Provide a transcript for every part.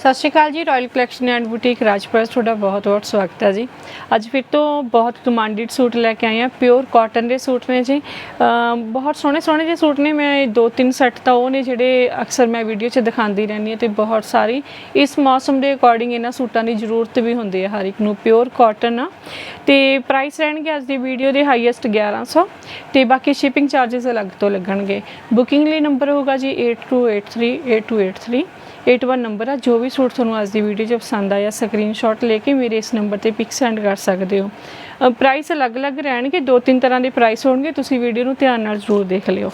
ਸਤਿ ਸ਼੍ਰੀ ਅਕਾਲ ਜੀ royal collection and boutique Rajpur ਤੁਹਾਡਾ ਬਹੁਤ ਬਹੁਤ ਸਵਾਗਤ ਹੈ ਜੀ। ਅੱਜ ਫਿਰ ਤੋਂ ਬਹੁਤ ਡਿਮਾਂਡਡ ਸੂਟ ਲੈ ਕੇ ਆਏ ਆ ਪਿਓਰ ਕਾਟਨ ਦੇ ਸੂਟ ਨੇ ਜੀ। ਬਹੁਤ ਸੋਹਣੇ ਸੋਹਣੇ ਜਿਹੇ ਸੂਟ ਨੇ, ਮੈਂ ਦੋ ਤਿੰਨ ਸੈੱਟ ਤਾਂ ਉਹ ਨੇ ਜਿਹੜੇ ਅਕਸਰ ਮੈਂ ਵੀਡੀਓ 'ਚ ਦਿਖਾਉਂਦੀ ਰਹਿੰਦੀ ਹਾਂ ਤੇ ਬਹੁਤ ਸਾਰੀ ਇਸ ਮੌਸਮ ਦੇ ਅਕੋਰਡਿੰਗ ਇਹਨਾਂ ਸੂਟਾਂ ਦੀ ਜ਼ਰੂਰਤ ਵੀ ਹੁੰਦੀ ਹੈ ਹਰ ਇੱਕ ਨੂੰ ਪਿਓਰ ਕਾਟਨ ਆ। ਤੇ ਪ੍ਰਾਈਸ ਰਹਿਣਗੇ ਅੱਜ ਦੀ ਵੀਡੀਓ ਦੇ ਹਾਈਐਸਟ 1100 ਤੇ ਬਾਕੀ ਸ਼ਿਪਿੰਗ ਚਾਰजेस ਅਲੱਗ ਤੋਂ ਲੱਗਣਗੇ। ਬੁਕਿੰਗ ਲਈ ਨੰਬਰ ਹੋਗਾ ਜੀ 82838283 81 ਨੰਬਰ ਆ, ਜੋ ਵੀ ਸੂਟ ਤੁਹਾਨੂੰ ਅੱਜ ਦੀ ਵੀਡੀਓ 'ਚ ਪਸੰਦ ਆਇਆ ਸਕਰੀਨਸ਼ਾਟ ਲੈ ਕੇ ਮੇਰੇ ਇਸ ਨੰਬਰ ਤੇ ਪਿਕ ਸੈਂਡ ਕਰ ਸਕਦੇ ਹੋ। ਪ੍ਰਾਈਸ ਅਲੱਗ-ਅਲੱਗ ਰਹਿਣਗੇ ਦੋ ਤਿੰਨ ਤਰ੍ਹਾਂ ਦੇ ਪ੍ਰਾਈਸ ਹੋਣਗੇ, ਤੁਸੀਂ ਵੀਡੀਓ ਨੂੰ ਧਿਆਨ ਨਾਲ ਜ਼ਰੂਰ ਦੇਖ ਲਿਓ।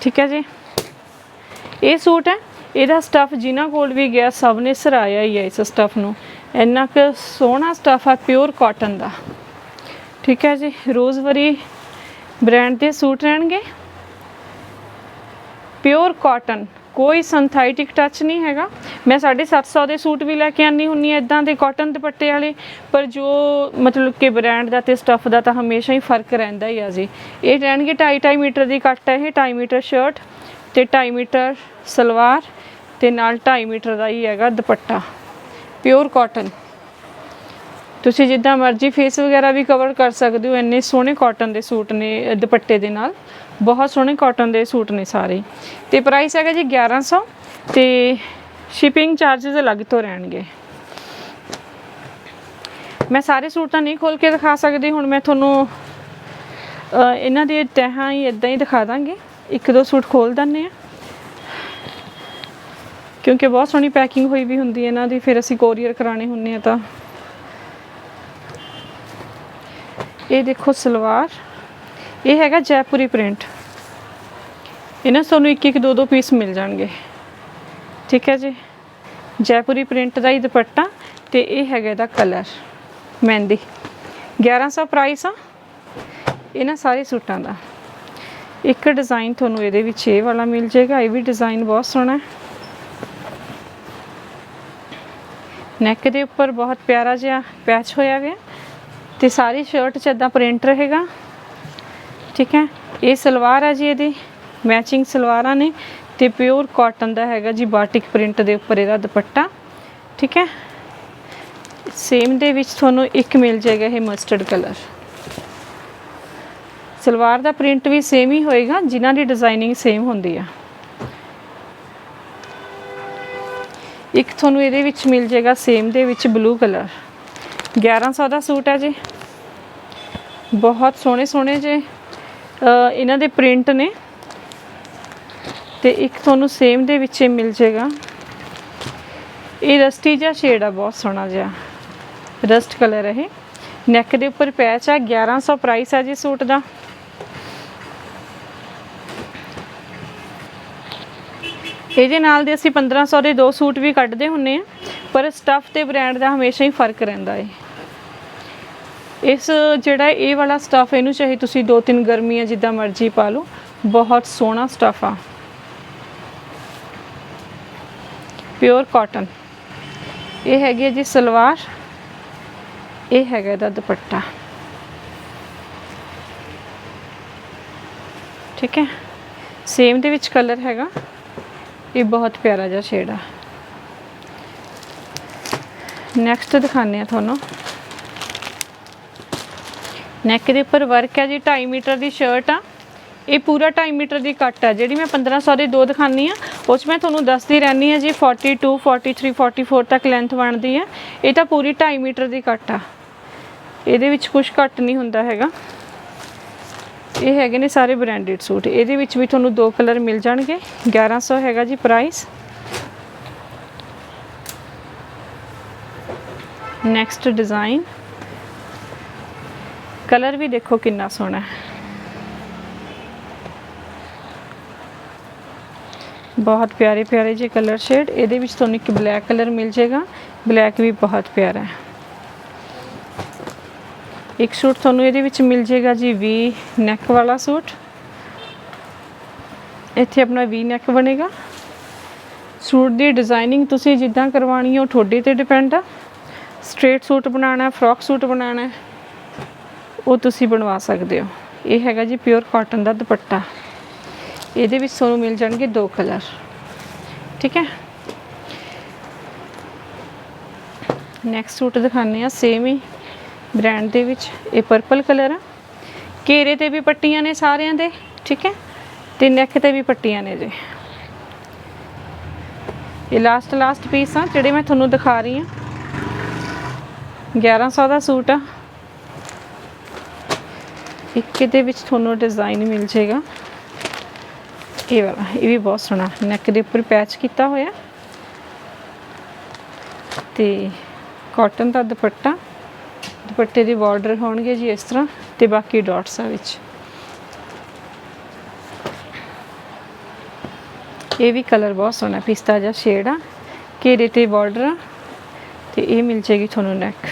ਠੀਕ ਹੈ ਜੀ? ਇਹ ਸੂਟ ਹੈ, ਇਹਦਾ ਸਟਫ ਜਿਨ੍ਹਾਂ ਕੋਲ ਵੀ ਗਿਆ, ਸਭ ਨੇ ਸਰਾਇਆ ਹੀ ਹੈ ਇਸ ਸਟਫ ਨੂੰ। ਇੰਨਾ ਕੁ ਸੋਹਣਾ ਸਟਫ ਆ ਪਿਓਰ ਕਾਟਨ ਦਾ। ਠੀਕ ਹੈ ਜੀ? ਰੋਜ਼ਵਰੀ ਬ੍ਰਾਂਡ ਦੇ ਸੂਟ ਰਹਿਣਗੇ। ਪਿਓਰ ਕਾਟਨ ਕੋਈ ਸਿੰਥੈਟਿਕ ਟੱਚ ਨਹੀਂ ਹੈਗਾ। ਮੈਂ 750 ਦੇ ਸੂਟ ਵੀ ਲੈ ਕੇ ਆਨੀ ਹੁੰਨੀ ਆ ਇਦਾਂ ਦੇ ਕਾਟਨ ਦੁਪੱਟੇ ਵਾਲੇ, ਪਰ ਜੋ ਮਤਲਬ ਕਿ ਬ੍ਰਾਂਡ ਦਾ ਤੇ ਸਟੱਫ ਦਾ ਤਾਂ ਹਮੇਸ਼ਾ ਹੀ ਫ਼ਰਕ ਰਹਿੰਦਾ ਹੀ ਆ ਜੀ। ਇਹ ਰਹਿਣਗੇ 2.5 ਮੀਟਰ ਦੀ ਕੱਟ ਹੈ ਇਹ 2.5 ਮੀਟਰ ਸ਼ਰਟ ਤੇ 2.5 ਮੀਟਰ ਸਲਵਾਰ ਤੇ ਨਾਲ 2.5 ਮੀਟਰ ਦਾ ਹੀ ਹੈਗਾ ਦੁਪੱਟਾ ਪਿਓਰ ਕਾਟਨ ਤੁਸੀਂ ਜਿੱਦਾਂ ਮਰਜ਼ੀ ਫੇਸ ਵਗੈਰਾ ਵੀ ਕਵਰ ਕਰ ਸਕਦੇ ਹੋ, ਇੰਨੇ ਸੋਹਣੇ ਕਾਟਨ ਦੇ ਸੂਟ ਨੇ ਦੁਪੱਟੇ ਦੇ ਨਾਲ। ਬਹੁਤ ਸੋਹਣੇ ਕਾਟਨ ਦੇ ਸੂਟ ਨੇ ਸਾਰੇ। ਤੇ ਪ੍ਰਾਈਸ ਹੈਗਾ ਜੀ 1100 ਤੇ ਸ਼ਿਪਿੰਗ ਚਾਰजेस ਅਲੱਗ ਤੋਂ ਰਹਿਣਗੇ। ਮੈਂ ਸਾਰੇ ਸੂਟ ਤਾਂ ਨਹੀਂ ਖੋਲ ਕੇ ਦਿਖਾ ਸਕਦੀ, ਹੁਣ ਮੈਂ ਤੁਹਾਨੂੰ ਇਹਨਾਂ ਦੇ ਤਹਾਂ ਹੀ ਇਦਾਂ ਹੀ ਦਿਖਾ ਦਾਂਗੇ। ਇੱਕ ਦੋ ਸੂਟ ਖੋਲ ਦਿੰਨੇ ਆ ਕਿਉਂਕਿ ਬਹੁਤ ਸੋਹਣੀ ਪੈਕਿੰਗ ਹੋਈ ਵੀ ਹੁੰਦੀ ਹੈ ਇਹਨਾਂ ਦੀ, ਫਿਰ ਅਸੀਂ ਕੋਰੀਅਰ ਕਰਾਣੇ ਹੁੰਨੇ ਆ ਤਾਂ। ਇਹ ਦੇਖੋ ਸਲਵਾਰ। ਇਹ ਹੈਗਾ ਜੈਪੁਰੀ ਪ੍ਰਿੰਟ ਇਹਨਾਂ ਤੁਹਾਨੂੰ ਇੱਕ ਇੱਕ ਦੋ ਦੋ ਪੀਸ ਮਿਲ ਜਾਣਗੇ। ਠੀਕ ਹੈ ਜੀ? ਜੈਪੁਰੀ ਪ੍ਰਿੰਟ ਦਾ ਹੀ ਦੁਪੱਟਾ ਤੇ ਇਹ ਹੈਗਾ ਇਹਦਾ ਕਲਰ ਮਹਿੰਦੀ। 1100 ਪ੍ਰਾਈਸ ਆ। ਇਹਨਾਂ ਸਾਰੇ ਸੂਟਾਂ ਦਾ। ਇੱਕ ਡਿਜ਼ਾਈਨ ਤੁਹਾਨੂੰ ਇਹਦੇ ਵਿੱਚ ਇਹ ਵਾਲਾ ਮਿਲ ਜਾਏਗਾ, ਇਹ ਵੀ ਡਿਜ਼ਾਈਨ ਬਹੁਤ ਸੋਹਣਾ ਹੈ। ਨੈਕ ਦੇ ਉੱਪਰ ਬਹੁਤ ਪਿਆਰਾ ਜਿਹਾ ਪੈਚ ਹੋਇਆ ਹੋਇਆ। ਤੇ ਸਾਰੀ ਸ਼ਰਟ 'ਚ ਇਦਾਂ ਪ੍ਰਿੰਟ ਰਹੇਗਾ। ਠੀਕ ਹੈ? ਇਹ ਸਲਵਾਰ ਹੈ ਜੀ ਇਹਦੀ। ਮੈਚਿੰਗ ਸਲਵਾਰਾਂ ਨੇ ਤੇ ਪਿਓਰ ਕਾਟਨ ਦਾ ਹੈਗਾ ਜੀ ਬਾਟਿਕ ਪ੍ਰਿੰਟ ਦੇ ਉੱਪਰ ਇਹਦਾ ਦੁਪੱਟਾ, ਠੀਕ ਹੈ? ਸੇਮ ਦੇ ਵਿੱਚ ਤੁਹਾਨੂੰ ਇੱਕ ਮਿਲ ਜਾਏਗਾ ਇਹ ਮਸਟਰਡ ਕਲਰ ਸਲਵਾਰ ਦਾ ਪ੍ਰਿੰਟ ਵੀ ਸੇਮ ਹੀ ਹੋਏਗਾ, ਜਿਨ੍ਹਾਂ ਦੀ ਡਿਜ਼ਾਈਨਿੰਗ ਸੇਮ ਹੁੰਦੀ ਆ। ਇੱਕ ਤੁਹਾਨੂੰ ਇਹਦੇ ਵਿੱਚ ਮਿਲ ਜਾਏਗਾ ਸੇਮ ਦੇ ਵਿੱਚ ਬਲੂ ਕਲਰ 1100 ਦਾ ਸੂਟ ਹੈ ਜੀ। ਬਹੁਤ ਸੋਹਣੇ ਸੋਹਣੇ ਜੇ ਇਹਨਾਂ ਦੇ ਪ੍ਰਿੰਟ ਨੇ। ਤੇ ਇੱਕ ਤੁਹਾਨੂੰ ਸੇਮ ਦੇ ਵਿੱਚ ਮਿਲ ਜਾਏਗਾ ਇਹ ਰਸਟੀ ਜਿਹਾ ਸ਼ੇਡ ਆ, ਬਹੁਤ ਸੋਹਣਾ ਜਿਹਾ। ਰਸਟ ਕਲਰ ਹੈ ਇਹ। ਨੈਕ ਦੇ ਉੱਪਰ ਪੈਚ ਆ 1100 ਪ੍ਰਾਈਸ ਆ ਜੀ ਸੂਟ ਦਾ। ਇਹਦੇ ਨਾਲ ਦੇ ਅਸੀਂ 1500 ਦੇ ਦੋ ਸੂਟ ਵੀ ਕੱਢਦੇ ਹੁੰਨੇ ਆ, ਪਰ ਸਟੱਫ ਤੇ ਬ੍ਰਾਂਡ ਦਾ ਹਮੇਸ਼ਾ ਹੀ ਫ਼ਰਕ ਰਹਿੰਦਾ ਹੈ ਇਸ ਜਿਹੜਾ ਇਹ ਵਾਲਾ ਸਟੱਫ ਇਹਨੂੰ ਚਾਹੇ ਤੁਸੀਂ ਦੋ ਤਿੰਨ ਗਰਮੀਆਂ ਜਿੱਦਾਂ ਮਰਜ਼ੀ ਪਾ ਲਓ, ਬਹੁਤ ਸੋਹਣਾ ਸਟੱਫ ਆ। Pure cotton. ਇਹ ਹੈਗੀ ਹੈ ਜੀ ਸਲਵਾਰ। ਇਹ ਹੈਗਾ ਇਹਦਾ ਦੁਪੱਟਾ। ਠੀਕ ਹੈ? ਸੇਮ ਦੇ ਵਿੱਚ ਕਲਰ ਹੈਗਾ। ਇਹ ਬਹੁਤ ਪਿਆਰਾ ਜਿਹਾ ਸ਼ੇਡ ਆ। ਨੈਕਸਟ ਦਿਖਾਉਂਦੇ ਆ ਤੁਹਾਨੂੰ। ਨੈਕ ਦੇ ਉੱਪਰ ਵਰਕ ਹੈ ਜੀ 2.5 ਮੀਟਰ ਦੀ ਸ਼ਰਟ ਆ। ਇਹ ਪੂਰਾ 2.5 ਮੀਟਰ ਦੀ ਕੱਟ ਹੈ। ਜਿਹੜੀ ਮੈਂ 1500 ਦੇ ਦੋ ਦਿਖਾਨੀ ਆ ਉਹ 'ਚ ਮੈਂ ਤੁਹਾਨੂੰ ਦੱਸਦੀ ਰਹਿਣੀ ਆ ਜੀ 42 43 44 ਤੱਕ ਲੈਂਥ ਬਣਦੀ ਹੈ। ਇਹ ਤਾਂ ਪੂਰੀ 2.5 ਮੀਟਰ ਦੀ ਕੱਟ ਆ। ਇਹਦੇ ਵਿੱਚ ਕੁਝ ਘੱਟ ਨਹੀਂ ਹੁੰਦਾ ਹੈਗਾ। ਇਹ ਹੈਗੇ ਨੇ ਸਾਰੇ ਬ੍ਰਾਂਡਡ ਸੂਟ। ਇਹਦੇ ਵਿੱਚ ਵੀ ਤੁਹਾਨੂੰ ਦੋ ਕਲਰ ਮਿਲ ਜਾਣਗੇ। 1100 ਹੈਗਾ ਜੀ ਪ੍ਰਾਈਸ ਨੈਕਸਟ ਡਿਜ਼ਾਈਨ ਕਲਰ ਵੀ ਦੇਖੋ ਕਿੰਨਾ ਸੋਹਣਾ ਹੈ। ਬਹੁਤ ਪਿਆਰੇ ਪਿਆਰੇ ਜੇ ਕਲਰ ਸ਼ੇਡ ਇਹਦੇ ਵਿੱਚ ਤੁਹਾਨੂੰ ਇੱਕ ਬਲੈਕ ਕਲਰ ਮਿਲ ਜਾਏਗਾ। ਬਲੈਕ ਵੀ ਬਹੁਤ ਪਿਆਰਾ ਹੈ। ਇੱਕ ਸੂਟ ਤੁਹਾਨੂੰ ਇਹਦੇ ਵਿੱਚ ਮਿਲ ਜਾਏਗਾ ਜੀ ਵੀ ਨੈਕ ਵਾਲਾ ਸੂਟ। ਇੱਥੇ ਆਪਣਾ ਵੀ ਨੈਕ ਬਣੇਗਾ। ਸੂਟ ਦੀ ਡਿਜ਼ਾਈਨਿੰਗ ਤੁਸੀਂ ਜਿੱਦਾਂ ਕਰਵਾਣੀ ਹੈ, ਉਹ ਤੁਹਾਡੇ ਤੇ ਡਿਪੈਂਡ ਆ। ਸਟ੍ਰੇਟ ਸੂਟ ਬਣਾਉਣਾ ਫਰੋਕ ਸੂਟ ਬਣਾਉਣਾ ਉਹ ਤੁਸੀਂ ਬਣਵਾ ਸਕਦੇ ਹੋ। ਇਹ ਹੈਗਾ ਜੀ ਪਿਓਰ ਕਾਟਨ ਦਾ ਦੁਪੱਟਾ। ਇਹਦੇ ਵਿੱਚ ਤੁਹਾਨੂੰ ਮਿਲ ਜਾਣਗੇ ਦੋ ਕਲਰ। ਠੀਕ ਹੈ? ਨੈਕਸਟ ਸੂਟ ਦਿਖਾਉਂਦੇ ਆ ਸੇਮ ਹੀ ਬ੍ਰਾਂਡ ਦੇ ਵਿੱਚ। ਇਹ ਪਰਪਲ ਕਲਰ ਆ। ਘੇਰੇ ਤੇ ਵੀ ਪੱਟੀਆਂ ਨੇ ਸਾਰਿਆਂ ਦੇ, ਠੀਕ ਹੈ? ਤੇ ਨੈਕ ਤੇ ਵੀ ਪੱਟੀਆਂ ਨੇ ਜੀ। ਇਹ ਲਾਸਟ ਲਾਸਟ ਪੀਸ ਆ, ਜਿਹੜੇ ਮੈਂ ਤੁਹਾਨੂੰ ਦਿਖਾ ਰਹੀ ਹਾਂ। 1100 ਦਾ ਸੂਟ ਆ। ਇੱਕ ਦੇ ਵਿੱਚ ਤੁਹਾਨੂੰ ਡਿਜ਼ਾਈਨ ਮਿਲ ਜਾਏਗਾ। ਇਹ ਵਾਲਾ ਇਹ ਵੀ ਬਹੁਤ ਸੋਹਣਾ। ਨੈਕ ਦੇ ਉੱਪਰ ਪੈਚ ਕੀਤਾ ਹੋਇਆ। ਤੇ ਕਾਟਨ ਦਾ ਦੁਪੱਟਾ। ਦੁਪੱਟੇ ਦੇ ਬਾਰਡਰ ਹੋਣਗੇ ਜੀ ਇਸ ਤਰ੍ਹਾਂ ਤੇ ਬਾਕੀ ਡਾਟਸ ਆ ਵਿੱਚ। ਇਹ ਵੀ ਕਲਰ ਬਹੁਤ ਸੋਹਣਾ ਪਿਸਤਾ ਜਿਹਾ ਸ਼ੇਡ ਆ। ਘੇਰੇ ਤੇ ਬਾਰਡਰ ਆ ਤੇ ਇਹ ਮਿਲ ਜੇਗੀ ਤੁਹਾਨੂੰ ਨੈਕ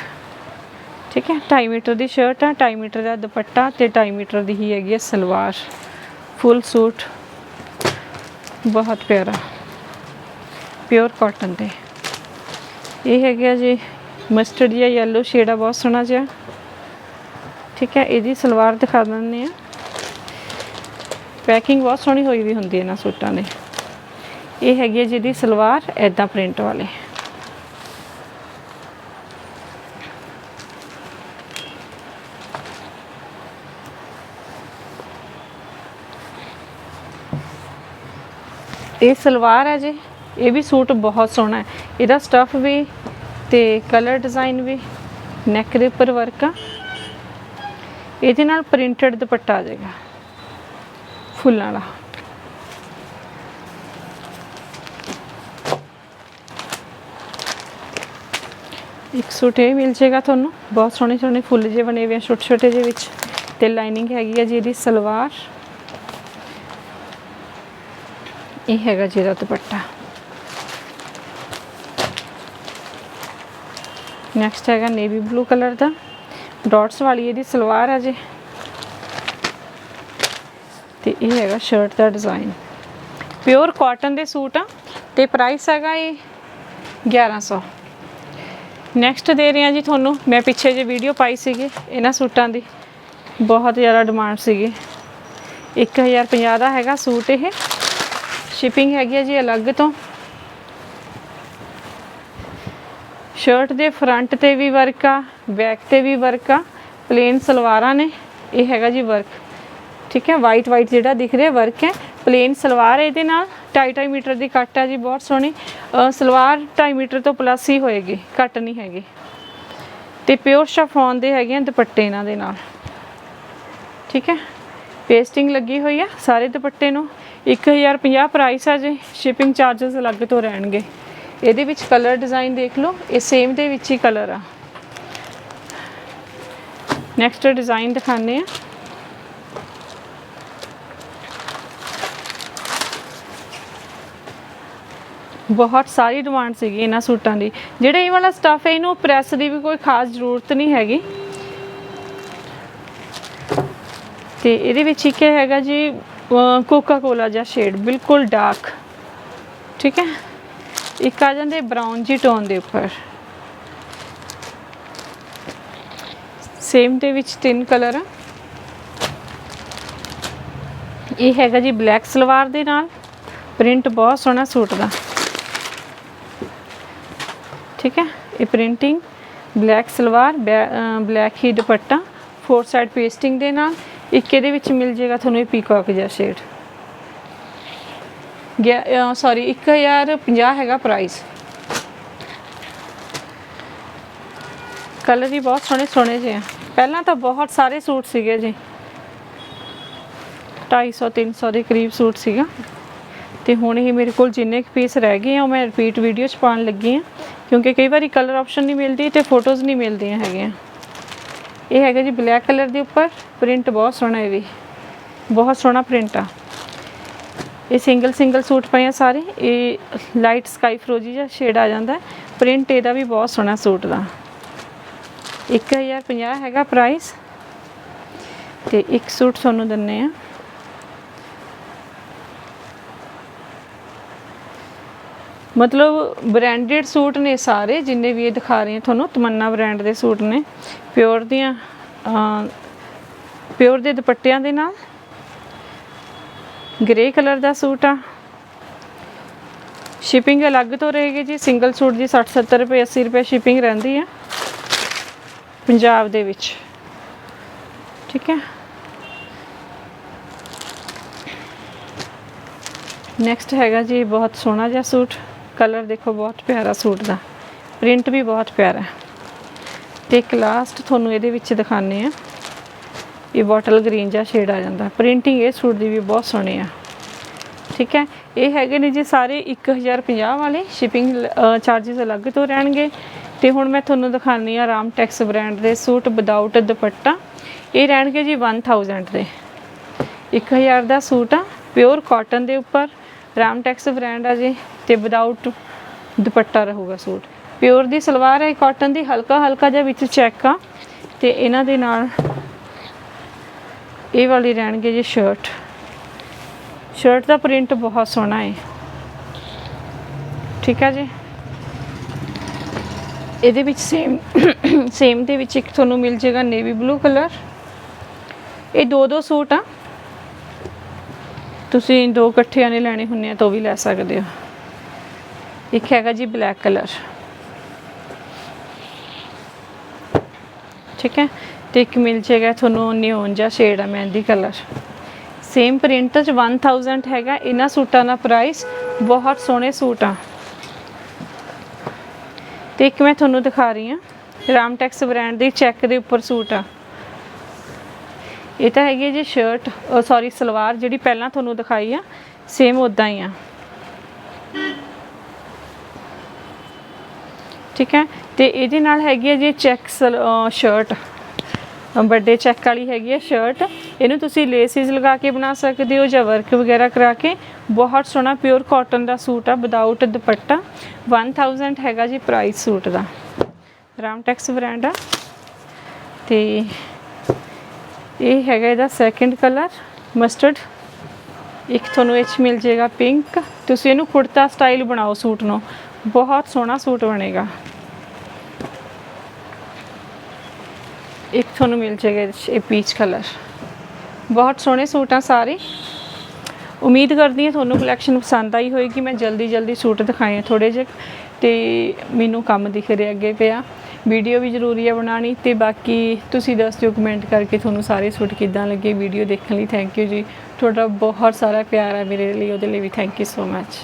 ਠੀਕ ਹੈ? 2.5 ਮੀਟਰ ਦੀ ਸ਼ਰਟ ਆ 2.5 ਮੀਟਰ ਦਾ ਦੁਪੱਟਾ ਤੇ 2.5 ਮੀਟਰ ਦੀ ਹੀ ਹੈਗੀ ਹੈ ਸਲਵਾਰ। ਫੁੱਲ ਸੂਟ ਬਹੁਤ ਪਿਆਰਾ। ਪਿਓਰ ਕਾਟਨ ਤੇ ਇਹ ਹੈਗਾ ਜੀ ਮਸਟਰਡ ਜਾਂ yellow ਸ਼ੇਡ ਆ, ਬਹੁਤ ਸੋਹਣਾ ਜਿਹਾ। ਠੀਕ ਹੈ, ਇਹਦੀ ਸਲਵਾਰ ਦਿਖਾ ਦਿੰਦੇ ਆ ਪੈਕਿੰਗ ਬਹੁਤ ਸੋਹਣੀ ਹੋਈ ਵੀ ਹੁੰਦੀ ਹੈ ਇਹਨਾਂ ਸੂਟਾਂ ਦੀ। ਇਹ ਹੈਗੀ ਹੈ ਜਿਹਦੀ ਸਲਵਾਰ ਐਦਾਂ ਪ੍ਰਿੰਟ ਵਾਲੇ। ਇਹ ਸਲਵਾਰ ਹੈ ਜੀ, ਇਹ ਵੀ ਸੂਟ ਬਹੁਤ ਸੋਹਣਾ ਹੈ। ਇਹਦਾ ਸਟਫ ਵੀ ਤੇ ਕਲਰ ਡਿਜ਼ਾਈਨ ਵੀ ਨੈਕ ਦੇ ਉੱਪਰ ਵਰਕ ਆ। ਇਹਦੇ ਨਾਲ ਪ੍ਰਿੰਟਡ ਦੁਪੱਟਾ ਆ ਜਾਏਗਾ, ਫੁੱਲਾਂ ਵਾਲਾ। ਇੱਕ ਸੂਟ ਇਹ ਮਿਲ ਜਾਏਗਾ ਤੁਹਾਨੂੰ, ਬਹੁਤ ਸੋਹਣੇ ਸੋਹਣੇ ਫੁੱਲ ਜਿਹੇ ਬਣੇ ਹੋਏ ਆ ਛੋਟੇ ਛੋਟੇ ਜਿਹੇ ਵਿੱਚ ਤੇ ਲਾਈਨਿੰਗ ਹੈਗੀ ਆ ਜੀ ਇਹਦੀ ਸਲਵਾਰ। ਇਹ ਹੈਗਾ ਜਿਹਦਾ ਦੁਪੱਟਾ। ਨੈਕਸਟ ਹੈਗਾ ਨੇਵੀ ਬਲੂ ਕਲਰ ਦਾ। ਡਾਟਸ ਵਾਲੀ ਇਹਦੀ ਸਲਵਾਰ ਹੈ ਜੇ। ਤੇ ਇਹ ਹੈਗਾ ਸ਼ਰਟ ਦਾ ਡਿਜ਼ਾਈਨ ਪਿਓਰ ਕਾਟਨ ਦੇ ਸੂਟ ਆ ਤੇ ਪ੍ਰਾਈਸ ਹੈਗਾ ਇਹ 1100 ਨੈਕਸਟ ਦੇ ਰਹੇ ਹਾਂ ਜੀ ਤੁਹਾਨੂੰ। ਮੈਂ ਪਿੱਛੇ ਜੇ ਵੀਡੀਓ ਪਾਈ ਸੀਗੀ ਇਹਨਾਂ ਸੂਟਾਂ ਦੀ। ਬਹੁਤ ਜ਼ਿਆਦਾ ਡਿਮਾਂਡ ਸੀਗੀ। 1050 ਦਾ ਹੈਗਾ ਸੂਟ ਇਹ। ਸ਼ਿਪਿੰਗ ਹੈਗੀ ਹੈ ਜੀ ਅਲੱਗ ਤੋਂ। ਸ਼ਰਟ ਦੇ ਫਰੰਟ ਤੇ ਵੀ ਵਰਕ ਆ ਬੈਕ ਤੇ ਵੀ ਵਰਕ ਆ ਪਲੇਨ ਸਲਵਾਰਾਂ ਨੇ, ਇਹ ਹੈਗਾ ਜੀ ਵਰਕ ਠੀਕ ਹੈ ਵਾਈਟ ਵਾਈਟ ਜਿਹੜਾ ਦਿਖ ਰਿਹਾ ਵਰਕ ਹੈ ਪਲੇਨ ਸਲਵਾਰ ਇਹਦੇ ਨਾਲ 2.5 ਮੀਟਰ ਦੀ ਕੱਟ ਆ ਜੀ, ਬਹੁਤ ਸੋਹਣੀ। ਸਲਵਾਰ 2.5 ਮੀਟਰ ਤੋਂ ਪਲੱਸ ਹੀ ਹੋਏਗੀ ਕੱਟ ਨਹੀਂ ਹੈਗੀ। ਤੇ ਪਿਓਰ ਸ਼ਫੋਨ ਦੇ ਹੈਗੇ ਆ ਦੁਪੱਟੇ ਇਹਨਾਂ ਦੇ ਨਾਲ। ਠੀਕ ਹੈ ਪੇਸਟਿੰਗ ਲੱਗੀ ਹੋਈ ਆ ਸਾਰੇ ਦੁਪੱਟੇ ਨੂੰ। 1050 ਪ੍ਰਾਈਸ ਆ ਜੀ ਸ਼ਿਪਿੰਗ ਚਾਰजेस ਅਲੱਗ ਤੋਂ ਰਹਿਣਗੇ। ਇਹਦੇ ਵਿੱਚ ਕਲਰ ਡਿਜ਼ਾਈਨ ਦੇਖ ਲਓ, ਇਹ ਸੇਮ ਦੇ ਵਿੱਚ ਹੀ ਕਲਰ ਆ। ਨੈਕਸਟ ਡਿਜ਼ਾਈਨ ਦਿਖਾਣੇ ਆ ਬਹੁਤ ਸਾਰੀ ਡਿਮਾਂਡ ਸੀਗੀ ਇਹਨਾਂ ਸੂਟਾਂ ਦੀ। ਜਿਹੜਾ ਇਹ ਵਾਲਾ ਸਟਫ ਹੈ, ਇਹਨੂੰ ਪ੍ਰੈਸ ਦੀ ਵੀ ਕੋਈ ਖਾਸ ਜ਼ਰੂਰਤ ਨਹੀਂ ਹੈਗੀ। ਤੇ ਇਹਦੇ ਵਿੱਚ ਇੱਕ ਹੈਗਾ ਜੀ ਕੋਕਾ ਕੋਲਾ ਜਿਹਾ ਸ਼ੇਡ ਬਿਲਕੁਲ ਡਾਰਕ ਠੀਕ ਹੈ? ਇੱਕ ਆ ਜਾਂਦੇ ਬਰਾਊਨ ਜੀ ਟੋਨ ਦੇ ਉੱਪਰ। ਸੇਮ ਦੇ ਵਿੱਚ ਤਿੰਨ ਕਲਰ ਆ ਇਹ ਹੈਗਾ ਜੀ ਬਲੈਕ ਸਲਵਾਰ ਦੇ ਨਾਲ। ਪ੍ਰਿੰਟ ਬਹੁਤ ਸੋਹਣਾ ਸੂਟ ਦਾ। ਠੀਕ ਹੈ? ਇਹ ਪ੍ਰਿੰਟਿੰਗ ਬਲੈਕ ਸਲਵਾਰ ਬਲੈਕ ਹੀ ਦੁਪੱਟਾ। ਫੋਰ ਸਾਈਡ ਪੇਸਟਿੰਗ ਦੇ ਨਾਲ। ਇੱਕ ਇਹਦੇ ਵਿੱਚ ਮਿਲ ਜਾਏਗਾ ਤੁਹਾਨੂੰ ਇਹ ਪੀਕਾਕ ਜਿਹਾ ਸ਼ੇਡ ਗਿਆ ਸੌਰੀ 1050 ਹੈਗਾ ਪ੍ਰਾਈਸ ਕਲਰ ਵੀ ਬਹੁਤ ਸੋਹਣੇ ਸੋਹਣੇ ਜਿਹੇ ਆ। ਪਹਿਲਾਂ ਤਾਂ ਬਹੁਤ ਸਾਰੇ ਸੂਟ ਸੀਗੇ ਜੀ। 250 300 ਦੇ ਕਰੀਬ ਸੂਟ ਸੀਗਾ। ਤੇ ਹੁਣ ਇਹ ਮੇਰੇ ਕੋਲ ਜਿੰਨੇ ਕੁ ਪੀਸ ਰਹਿ ਗਏ ਆ, ਉਹ ਮੈਂ ਰਿਪੀਟ ਵੀਡੀਓ ਚ ਪਾਉਣ ਲੱਗੀ ਆ। ਕਿਉਂਕਿ ਕਈ ਵਾਰੀ ਕਲਰ ਆਪਸ਼ਨ ਨਹੀਂ ਮਿਲਦੀ ਤੇ ਫੋਟੋਜ਼ ਨਹੀਂ ਮਿਲਦੀਆਂ ਹੈਗੀਆਂ। ਇਹ ਹੈਗਾ ਜੀ ਬਲੈਕ ਕਲਰ ਦੇ ਉੱਪਰ। ਪ੍ਰਿੰਟ ਬਹੁਤ ਸੋਹਣਾ ਇਹ ਵੀ। ਬਹੁਤ ਸੋਹਣਾ ਪ੍ਰਿੰਟ ਆ। ਇਹ ਸਿੰਗਲ ਸਿੰਗਲ ਸੂਟ ਪਏ ਆ ਸਾਰੇ। ਇਹ ਲਾਈਟ ਸਕਾਈ ਫਰੋਜੀ ਜਿਹਾ ਸ਼ੇਡ ਆ ਜਾਂਦਾ। ਪ੍ਰਿੰਟ ਇਹਦਾ ਵੀ ਬਹੁਤ ਸੋਹਣਾ ਸੂਟ ਦਾ। 1050 ਹੈਗਾ ਪ੍ਰਾਈਸ ਤੇ ਇੱਕ ਸੂਟ ਤੁਹਾਨੂੰ ਦਿੰਨੇ ਆ। ਮਤਲਬ ਬ੍ਰਾਂਡਡ ਸੂਟ ਨੇ ਸਾਰੇ, ਜਿੰਨੇ ਵੀ ਇਹ ਦਿਖਾ ਰਹੀ ਹਾਂ ਤੁਹਾਨੂੰ, ਤਮੰਨਾ ਬ੍ਰਾਂਡ ਦੇ ਸੂਟ ਨੇ। ਪਿਓਰ ਦੀਆਂ ਪਿਓਰ ਦੇ ਦੁਪੱਟਿਆਂ ਦੇ ਨਾਲ। ਗ੍ਰੇ ਕਲਰ ਦਾ ਸੂਟ ਆ। ਸ਼ਿਪਿੰਗ ਅਲੱਗ ਤੋਂ ਰਹੇਗੀ ਜੀ ਸਿੰਗਲ ਸੂਟ ਦੀ 60 70 ਰੁਪਏ 80 ਰੁਪਏ ਸ਼ਿਪਿੰਗ ਰਹਿੰਦੀ ਆ। ਪੰਜਾਬ ਦੇ ਵਿੱਚ। ਠੀਕ ਹੈ। ਨੈਕਸਟ ਹੈਗਾ ਜੀ, ਬਹੁਤ ਸੋਹਣਾ ਜਿਹਾ ਸੂਟ। ਕਲਰ ਦੇਖੋ, ਬਹੁਤ ਪਿਆਰਾ ਸੂਟ ਦਾ। ਪ੍ਰਿੰਟ ਵੀ ਬਹੁਤ ਪਿਆਰਾ। ਹੈ ਤੇ ਇੱਕ ਲਾਸਟ ਤੁਹਾਨੂੰ ਇਹਦੇ ਵਿੱਚ ਦਿਖਾਣੇ ਆ ਇਹ ਬੋਟਲ ਗ੍ਰੀਨ ਜਿਹਾ ਸ਼ੇਡ ਆ ਜਾਂਦਾ। ਪ੍ਰਿੰਟਿੰਗ ਇਹ ਸੂਟ ਦੀ ਵੀ ਬਹੁਤ ਸੋਹਣੀ ਆ। ਠੀਕ ਹੈ? ਇਹ ਹੈਗੇ ਨੇ ਜੀ ਸਾਰੇ 1050 ਵਾਲੇ। ਸ਼ਿਪਿੰਗ ਚਾਰजेस ਅਲੱਗ ਤੋਂ ਰਹਿਣਗੇ। ਤੇ ਹੁਣ ਮੈਂ ਤੁਹਾਨੂੰ ਦਿਖਾਣੀ ਆ ਰਾਮ ਟੈਕਸ ਬ੍ਰਾਂਡ ਦੇ ਸੂਟ ਵਿਦਆਊਟ ਦੁਪੱਟਾ। ਇਹ ਰਹਿਣਗੇ ਜੀ 1000 ਦੇ। 1000 ਦਾ ਸੂਟ ਆ। ਪਿਓਰ ਕਾਟਨ ਦੇ ਉੱਪਰ। ਰਾਮ ਟੈਕਸ ਬ੍ਰਾਂਡ ਆ ਜੀ, ਤੇ ਵਿਦਆਊਟ ਦੁਪੱਟਾ ਰਹੂਗਾ ਸੂਟ। ਪਿਓਰ ਦੀ ਸਲਵਾਰ ਹੈ ਕਾਟਨ ਦੀ ਹਲਕਾ ਹਲਕਾ ਜਿਹਾ ਵਿੱਚ ਚੈੱਕ ਆ, ਤੇ ਇਹਨਾਂ ਦੇ ਨਾਲ ਇਹ ਵਾਲੀ ਰਹਿਣਗੇ ਜੀ ਸ਼ਰਟ ਸ਼ਰਟ ਦਾ ਪ੍ਰਿੰਟ ਬਹੁਤ ਸੋਹਣਾ ਹੈ ਠੀਕ ਆ ਜੀ? ਇਹਦੇ ਵਿੱਚ ਸੇਮ ਸੇਮ ਦੇ ਵਿੱਚ ਇੱਕ ਤੁਹਾਨੂੰ ਮਿਲ ਜੇਗਾ ਨੇਵੀ ਬਲੂ ਕਲਰ ਇਹ ਦੋ ਦੋ ਸੂਟ ਆ। ਤੁਸੀਂ ਦੋ ਇਕੱਠਿਆਂ ਨੇ ਲੈਣੇ ਹੁੰਨੇ ਆ ਤਾਂ ਉਹ ਵੀ ਲੈ ਸਕਦੇ ਹੋ। ਇੱਕ ਹੈਗਾ ਜੀ ਬਲੈਕ ਕਲਰ। ਠੀਕ ਹੈ? ਤੇ ਇੱਕ ਮਿਲ ਜਾਏਗਾ ਤੁਹਾਨੂੰ ਨਿਓਨ ਜਾਂ ਸ਼ੇਡ ਆ ਮਹਿੰਦੀ ਕਲਰ। ਸੇਮ ਪ੍ਰਿੰਟ ਚ 1000 ਹੈਗਾ। ਇਹਨਾਂ ਸੂਟਾਂ ਦਾ ਪ੍ਰਾਈਸ ਬਹੁਤ ਸੋਹਣੇ ਸੂਟ ਆ। ਤੇ ਇੱਕ ਮੈਂ ਤੁਹਾਨੂੰ ਦਿਖਾ ਰਹੀ ਹਾਂ। ਰਾਮਟੈਕਸ ਬ੍ਰਾਂਡ ਦੀ ਚੈੱਕ ਦੇ ਉੱਪਰ ਸੂਟ ਆ। ਇਹ ਤਾਂ ਹੈਗੀ ਹੈ ਜੀ ਸ਼ਰਟ ਸੌਰੀ ਸਲਵਾਰ ਜਿਹੜੀ ਪਹਿਲਾਂ ਤੁਹਾਨੂੰ ਦਿਖਾਈ ਆ ਸੇਮ ਉਦਾਂ ਹੀ ਆ। ਠੀਕ ਹੈ? ਤੇ ਇਹਦੇ ਨਾਲ ਹੈਗੀ ਹੈ ਜੀ ਚੈੱਕ ਸ਼ਰਟ ਵੱਡੇ ਚੈੱਕ ਵਾਲੀ ਹੈਗੀ ਹੈ ਸ਼ਰਟ ਇਹਨੂੰ ਤੁਸੀਂ ਲੇਸਿਸ ਲਗਾ ਕੇ ਬਣਾ ਸਕਦੇ ਹੋ ਜਾਂ ਵਰਕ ਵਗੈਰਾ ਕਰਾ ਕੇ। ਬਹੁਤ ਸੋਹਣਾ ਪਿਓਰ ਕਾਟਨ ਦਾ ਸੂਟ ਆ ਵਿਦਆਊਟ ਦੁਪੱਟਾ। 1000 ਹੈਗਾ ਜੀ ਪ੍ਰਾਈਸ ਸੂਟ ਦਾ। ਰਾਮਟੈਕਸ ਬ੍ਰਾਂਡ ਆ। ਤੇ ਇਹ ਹੈਗਾ ਇਹਦਾ ਸੈਕੰਡ ਕਲਰ ਮਸਟਰਡ ਇੱਕ ਤੁਹਾਨੂੰ ਇਹ 'ਚ ਮਿਲ ਜਾਏਗਾ ਪਿੰਕ ਤੁਸੀਂ ਇਹਨੂੰ ਕੁੜਤਾ ਸਟਾਈਲ ਬਣਾਓ ਸੂਟ ਨੂੰ। ਬਹੁਤ ਸੋਹਣਾ ਸੂਟ ਬਣੇਗਾ। ਇੱਕ ਤੁਹਾਨੂੰ ਮਿਲ ਜਾਏਗਾ ਇਹਦੇ 'ਚ, ਇਹ ਪੀਚ ਕਲਰ ਬਹੁਤ ਸੋਹਣੇ ਸੂਟ ਆ ਸਾਰੇ। ਉਮੀਦ ਕਰਦੀ ਹਾਂ ਤੁਹਾਨੂੰ ਕਲੈਕਸ਼ਨ ਪਸੰਦ ਆਈ ਹੋਏਗੀ। ਮੈਂ ਜਲਦੀ ਜਲਦੀ ਸੂਟ ਦਿਖਾਏ ਥੋੜੇ ਜਿਹੇ। ਤੇ ਮੈਨੂੰ ਕੰਮ ਦਿਖ ਰਿਹਾ ਅੱਗੇ ਪਿਆ। ਵੀਡੀਓ ਵੀ ਜ਼ਰੂਰੀ ਹੈ ਬਣਾਉਣੀ ਤੇ ਬਾਕੀ ਤੁਸੀਂ ਦੱਸ ਦਿਓ ਕਮੈਂਟ ਕਰਕੇ ਤੁਹਾਨੂੰ ਸਾਰੇ ਸੂਟ ਕਿੱਦਾਂ ਲੱਗੇ ਵੀਡੀਓ ਦੇਖਣ ਲਈ ਥੈਂਕ ਯੂ ਜੀ। ਤੁਹਾਡਾ ਬਹੁਤ ਸਾਰਾ ਪਿਆਰ ਹੈ ਮੇਰੇ ਲਈ, ਉਹਦੇ ਲਈ ਵੀ ਥੈਂਕ ਯੂ ਸੋ ਮੱਚ